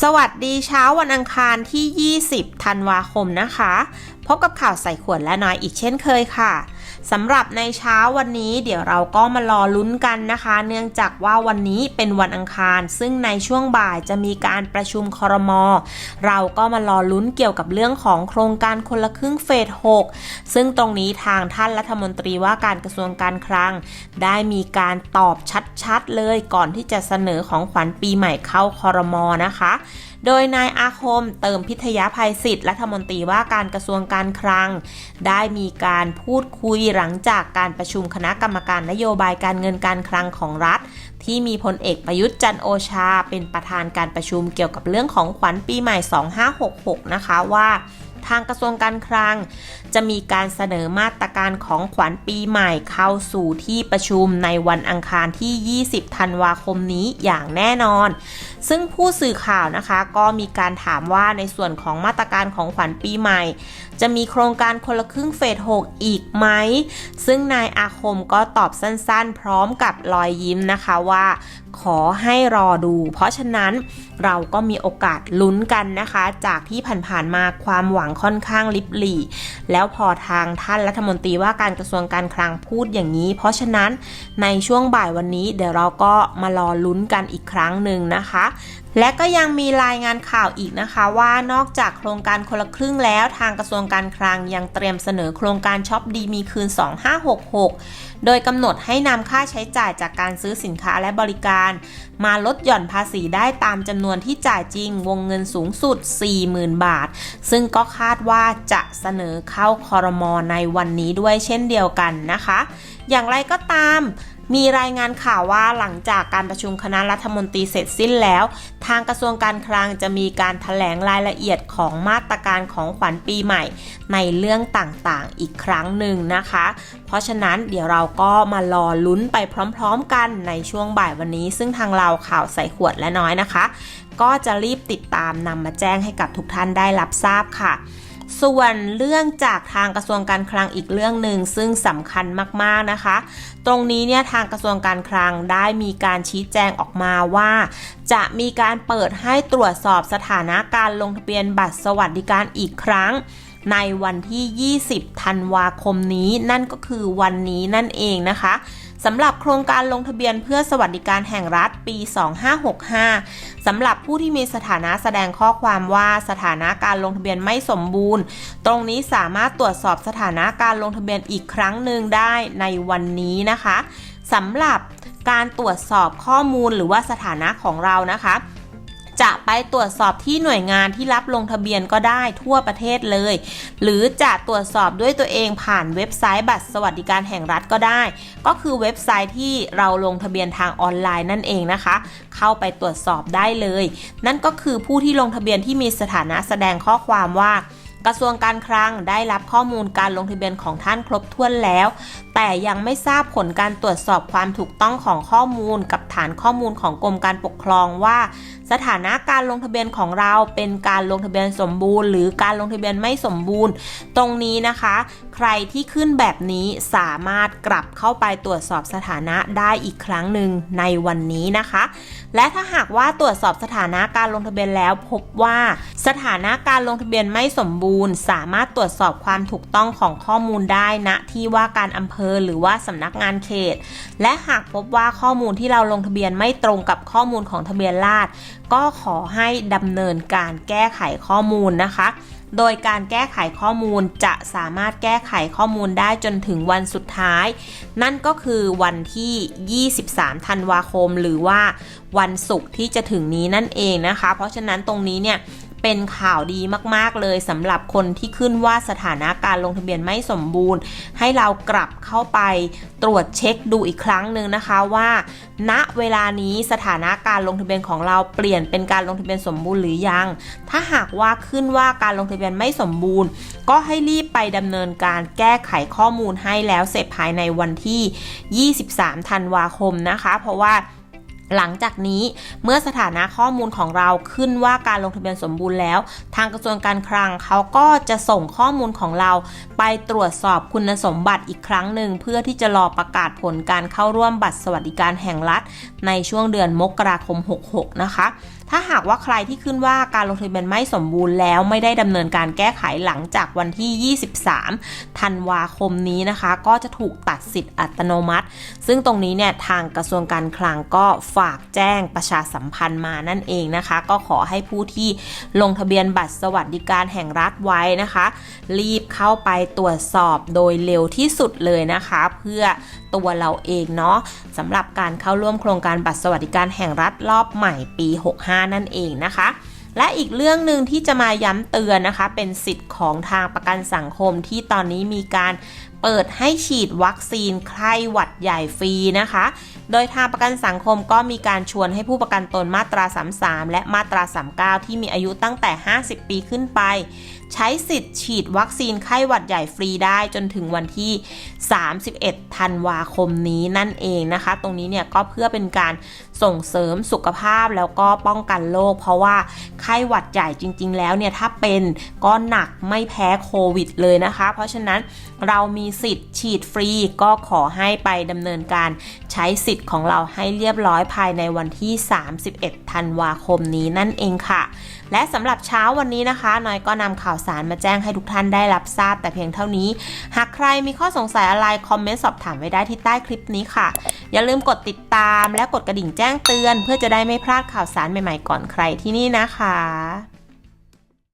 สวัสดีเช้าวันอังคารที่ 20 ธันวาคมนะคะ พบกับข่าวใส่ขวดและน้อยอีกเช่นเคยค่ะ สำหรับในเช้าวันนี้เดี๋ยวเราก็มารอลุ้นกันนะคะ เนื่องจากว่าวันนี้เป็นวันอังคาร ซึ่งในช่วงบ่ายจะมีการประชุมคอรมอเราก็มารอลุ้นเกี่ยวกับเรื่องของโครงการคนละครึ่งเฟส 6 ซึ่งตรงนี้ทางท่านรัฐมนตรีว่าการกระทรวงการคลัง ได้มีการตอบชัดๆเลยก่อนที่จะเสนอของขวัญปีใหม่เข้าคอรมอนะคะ โดยนายอาคมเติมพิทยาภัยสิทธิ์รัฐมนตรีว่าการกระทรวงการคลัง ได้มีการพูดคุยหลังจากการประชุมคณะกรรมการนโยบายการเงินการคลังของรัฐ ที่มีพลเอกประยุทธ์จันโอชา เป็นประธานการประชุมเกี่ยวกับเรื่องของขวัญปีใหม่ 2566 นะคะว่า ทางกระทรวงการคลัง จะมีการเสนอมาตรการของขวัญปีใหม่เข้าสู่ที่ประชุมในวันอังคารที่ 20 ธันวาคมนี้อย่างแน่นอน ซึ่งผู้สื่อข่าวนะคะก็มีการถามว่าในส่วนของมาตรการของขวัญปีใหม่ จะมีโครงการคนละครึ่งเฟส 6 อีกไหม ซึ่งนายอาคมก็ตอบสั้นๆ พร้อมกับรอยยิ้มนะคะว่าขอให้รอดู เพราะฉะนั้นเราก็มีโอกาสลุ้นกันนะคะ จากที่ผ่านๆมาความหวังค่อนข้างลิบหลี่ แล้วพอทางท่านรัฐมนตรีว่าการกระทรวงการคลังพูดอย่างนี้ เพราะฉะนั้นในช่วงบ่ายวันนี้เดี๋ยวเราก็มารอลุ้นกันอีกครั้งหนึ่งนะคะ และก็ยังมีรายงานข่าวอีกนะคะว่านอกจากโครงการคนละครึ่งแล้วทางกระทรวงการคลังยังเตรียมเสนอโครงการช็อปดีมีคืน 2566 โดยกำหนดให้นำค่าใช้จ่ายจากการซื้อสินค้าและบริการ มาลดหย่อนภาษีได้ตามจำนวนที่จ่ายจริงวงเงินสูงสุด 40,000 บาท ซึ่งก็คาดว่าจะเสนอเข้าคอรมอในวันนี้ด้วยเช่นเดียวกันนะคะ อย่างไรก็ตาม มีรายงานข่าวว่าหลังจากการประชุมคณะรัฐมนตรีเสร็จสิ้นแล้ว ทางกระทรวงการคลังจะมีการถแถลงรายละเอียดของมาตรการของขวัญปีใหม่ ในเรื่องต่างๆอีกครั้งหนึ่งนะคะ เพราะฉะนั้นเดี๋ยวเราก็มารอลุ้นไปพร้อมๆกันในช่วงบ่ายวันนี้ ซึ่งทางเราข่าวใส่ขวดและน้อยนะคะ ก็จะรีบติดตามนำมาแจ้งให้กับทุกท่านได้รับทราบค่ะ ส่วนเรื่องจากทางกระทรวงการคลังอีกเรื่องหนึ่งซึ่งสำคัญมากๆนะคะ ตรงนี้เนี่ยทางกระทรวงการคลังได้มีการชี้แจงออกมาว่า จะมีการเปิดให้ตรวจสอบสถานะการลงทะเบียนบัตรสวัสดิการอีกครั้งในวันที่ 20 ธันวาคมนี้ นั่นก็คือวันนี้นั่นเองนะคะ สำหรับโครงการลงทะเบียนเพื่อสวัสดิการแห่งรัฐปี 2565 สำหรับผู้ที่มีสถานะแสดงข้อความว่าสถานะการลงทะเบียนไม่สมบูรณ์ ตรงนี้สามารถตรวจสอบสถานะการลงทะเบียนอีกครั้งหนึ่งได้ในวันนี้นะคะสำหรับการตรวจสอบข้อมูลหรือว่าสถานะของเรานะคะ จะไปตรวจสอบที่หน่วยงานที่รับลงทะเบียนก็ได้ทั่วประเทศเลย หรือจะตรวจสอบด้วยตัวเองผ่านเว็บไซต์บัตรสวัสดิการแห่งรัฐก็ได้ ก็คือเว็บไซต์ที่เราลงทะเบียนทางออนไลน์นั่นเองนะคะ เข้าไปตรวจสอบได้เลย นั่นก็คือผู้ที่ลงทะเบียนที่มีสถานะแสดงข้อความว่า กระทรวงการคลังได้รับข้อมูลการลงทะเบียนของท่านครบถ้วนแล้ว แต่ยังไม่ทราบผลการตรวจสอบความถูกต้องของข้อมูล กับฐานข้อมูลของกรมการปกครองว่า สถานะการลงทะเบียนของเราเป็นการลงทะเบียนสมบูรณ์ หรือการลงทะเบียนไม่สมบูรณ์ ตรงนี้นะคะ ใครที่ขึ้นแบบนี้สามารถกลับเข้าไปตรวจสอบสถานะได้อีกครั้งหนึ่งในวันนี้นะคะ และถ้าหากว่าตรวจสอบสถานะการลงทะเบียนแล้วพบว่าสถานะการลงทะเบียนไม่สมบูรณ์ สามารถตรวจสอบความถูกต้องของข้อมูลได้ณที่ว่าการอำเภอหรือว่าสำนักงานเขต และหากพบว่าข้อมูลที่เราลงทะเบียนไม่ตรงกับข้อมูลของทะเบียนราษฎรก็ขอให้ดำเนินการแก้ไขข้อมูลนะคะ โดยการแก้ไขข้อมูลจะสามารถแก้ไขข้อมูลได้จนถึงวันสุดท้าย นั่นก็คือวันที่ 23 ธันวาคม หรือว่าวันศุกร์ที่จะถึงนี้นั่นเองนะคะ เพราะฉะนั้นตรงนี้เนี่ย เป็นข่าวดีมาก ๆ เลยสำหรับคนที่ขึ้นว่าสถานะการลงทะเบียนไม่สมบูรณ์ ให้เรากลับเข้าไปตรวจเช็คดูอีกครั้งหนึ่งนะคะว่า ณเวลานี้สถานะการลงทะเบียนของเราเปลี่ยนเป็นการลงทะเบียนสมบูรณ์หรือยัง ถ้าหากว่าขึ้นว่าการลงทะเบียนไม่สมบูรณ์ ก็ให้รีบไปดำเนินการแก้ไขข้อมูลให้แล้วเสร็จภายในวันที่ 23 ธันวาคมนะคะ เพราะว่า หลังจากนี้เมื่อสถานะข้อมูลของเราขึ้นว่าการลงทะเบียนสมบูรณ์แล้ว ทางกระทรวงการคลังเขาก็จะส่งข้อมูลของเราไปตรวจสอบคุณสมบัติอีกครั้งหนึ่ง เพื่อที่จะรอประกาศผลการเข้าร่วมบัตรสวัสดิการแห่งรัฐ ในช่วงเดือนมกราคม 66 นะคะถ้าหากว่าใครที่ขึ้นว่าการลงทะเบียนไม่สมบูรณ์แล้วไม่ได้ดำเนินการแก้ไขหลังจากวันที่ 23 ธันวาคมนี้นะคะ ก็จะถูกตัดสิทธิ์อัตโนมัติ ซึ่งตรงนี้เนี่ยทางกระทรวงการคลังก็ฝากแจ้งประชาสัมพันธ์มานั่นเองนะคะ ก็ขอให้ผู้ที่ลงทะเบียนบัตรสวัสดิการแห่งรัฐไว้นะคะ รีบเข้าไปตรวจสอบโดยเร็วที่สุดเลยนะคะ เพื่อตัวเราเองเนาะสำหรับการเข้าร่วมโครงการบัตรสวัสดิการแห่งรัฐรอบใหม่ปี 65นั่นเองนะคะ และอีกเรื่องหนึ่งที่จะมาย้ำเตือนนะคะ เป็นสิทธิ์ของทางประกันสังคมที่ตอนนี้มีการ เปิดให้ฉีดวัคซีนไข้หวัดใหญ่ฟรีนะคะ โดยทางประกันสังคมก็มีการชวนให้ผู้ประกันตนมาตรา 33 และมาตรา 39 ที่มีอายุตั้งแต่ 50 ปีขึ้นไป ใช้สิทธิ์ฉีดวัคซีนไข้หวัดใหญ่ฟรีได้จนถึงวันที่ 31 ธันวาคมนี้นั่นเองนะคะ ตรงนี้เนี่ยก็เพื่อเป็นการส่งเสริมสุขภาพแล้วก็ป้องกันโรคเพราะว่าไข้หวัดใหญ่จริง ๆ แล้วเนี่ยถ้าเป็นก็หนักไม่แพ้โควิดเลยนะคะ เพราะฉะนั้นเรามีสิทธิ์ฉีดฟรีก็ขอให้ไปดำเนินการใช้สิทธิ์ของเราให้เรียบร้อยภายในวันที่ 31 ธันวาคมนี้นั่นเองค่ะ และสำหรับเช้าวันนี้นะคะน้อยก็นำข่าวสารมาแจ้งให้ทุกท่านได้รับทราบแต่เพียงเท่านี้ หากใครมีข้อสงสัยอะไรคอมเมนต์สอบถามไว้ได้ที่ใต้คลิปนี้ค่ะ อย่าลืมกดติดตามและกดกระดิ่งแจ้งเตือน เพื่อจะได้ไม่พลาดข่าวสารใหม่ๆก่อนใครที่นี่นะคะ